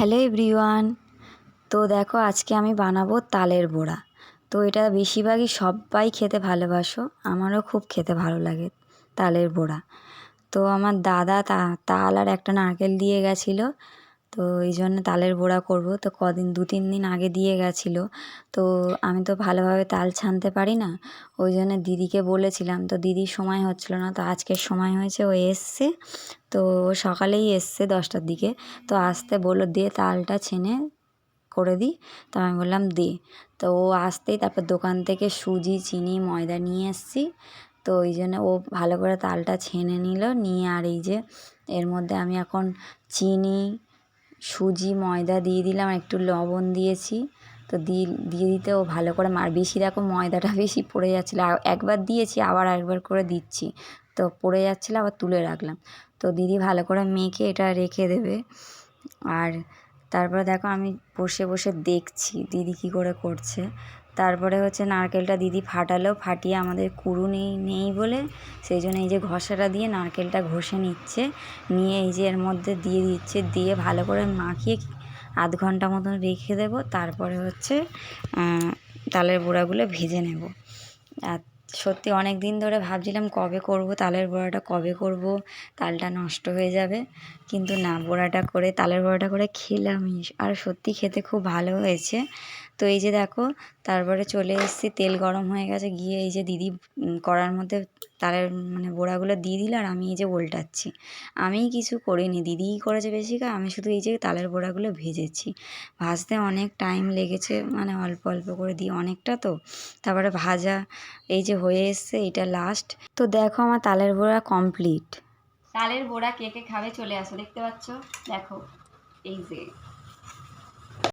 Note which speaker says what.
Speaker 1: Hello everyone. তো দেখো, আজকে আমি বানাবো তালের বড়া। তো এটা বেশিরভাগই সবাই খেতে ভালোবাসো, আমারও খুব খেতে ভালো লাগে তালের বড়া। তো আমার দাদা তা, তাল আর একটা নারকেল দিয়ে গেছিল। তো এই জন্য তালের বড়া করব। তো কদিন, দু, তিন দিন আগে দিয়ে গেছিল। তো আমি তো ভালোভাবে তাল ছানতে পারি না। ওই জন্য দিদিকে বলেছিলাম, তো দিদির সময় হচ্ছিল না, তো আজকের সময় হয়েছে, ও এসছে। তো সকালেই এসছে দশটার দিকে। তো আসতে বলল, দে তালটা ছেনে করে দিই তো আমি বললাম, দে। তো ও আসতেই তারপর দোকান থেকে সুজি, চিনি, ময়দা নিয়ে এসছি। তো ওই জন্য ও ভালো করে তালটা ছেনে নিল। নিয়ে আর এই যে এর মধ্যে আমি এখন চিনি সুজি, ময়দা দিয়ে দিলাম একটু লবণ দিয়েছি। তো দিয়ে দিয়ে দিতে ও ভালো করে মার বেশি দেখো ময়দাটা বেশি পড়ে যাচ্ছিল। একবার দিয়েছি, আবার একবার করে দিচ্ছি। তো পড়ে যাচ্ছিল, আবার তুলে রাখলাম। তো দিদি ভালো করে মেখে এটা রেখে দেবে। আর তারপরে দেখো আমি বসে বসে দেখছি দিদি কী করে করছে। তারপরে হচ্ছে নারকেলটা দিদি ফাটালো, ফাটিয়ে আমাদের কুড়ু নেই নেই বলে সেই জন্য এই যে ঘষাটা দিয়ে নারকেলটা ঘষে নিচ্ছে, নিয়ে এই যে এর মধ্যে দিয়ে দিচ্ছে, দিয়ে ভালো করে মাখিয়ে আধ ঘণ্টা মতন রেখে দেবো, তারপরে হচ্ছে তালের বড়াগুলো ভেজে নেব। আর সত্যি অনেক দিন ধরে ভাবছিলাম কবে করব, তালের বড়াটা কবে করব, তালটা নষ্ট হয়ে যাবে, কিন্তু না, বড়াটা করে, তালের বড়াটা করে খেলামই, আর সত্যি খেতে খুব ভালো হয়েছে। তো এই যে দেখো তারপরে চলে এসেছি, তেল গরম হয়ে গেছে, গিয়ে এই যে দিদি কড়ার মধ্যে তালের মানে বড়াগুলো দিয়ে দিল আর আমি এই যে ওল্টাচ্ছি আমিই কিছু করিনি, দিদিই করেছে বেশি আমি শুধু এই যে তালের বড়াগুলো ভেজেছি। ভাজতে অনেক টাইম লেগেছে মানে অল্প অল্প করে দিয়ে অনেকটা তো, তারপরে ভাজা এই যে হয়ে এসছে, এটা লাস্ট তো দেখো আমার তালের বড়া কমপ্লিট তালের বড়া কে কে খাবে চলে আসো, দেখতে পাচ্ছ? দেখো, এই যে।